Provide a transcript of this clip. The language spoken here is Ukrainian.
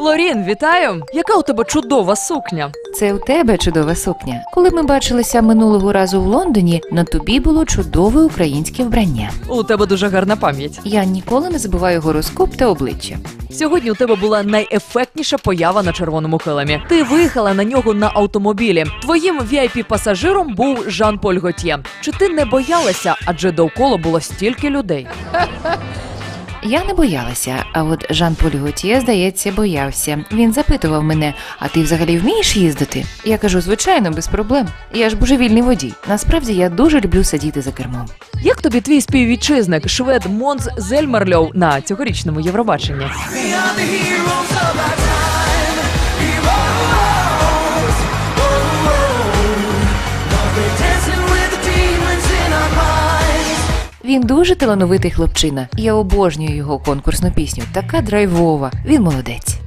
Полін, вітаю! Яка у тебе чудова сукня? Це у тебе чудова сукня. Коли ми бачилися минулого разу в Лондоні, на тобі було чудове українське вбрання. У тебе дуже гарна пам'ять. Я ніколи не забуваю гороскоп та обличчя. Сьогодні у тебе була найефектніша поява на червоному килимі. Ти виїхала на нього на автомобілі. Твоїм vip пасажиром був Жан-Поль Готьє. Чи ти не боялася, адже довкола було стільки людей? Я не боялася, а от Жан-Поль Готьє, здається, боявся. Він запитував мене: а ти взагалі вмієш їздити? Я кажу, звичайно, без проблем. Я ж божевільний водій. Насправді я дуже люблю сидіти за кермом. Як тобі твій співвітчизник швед Монс Зельмарльов на цьогорічному Євробаченні? Він дуже талановитий хлопчина. Я обожнюю його конкурсну пісню. Така драйвова. Він молодець.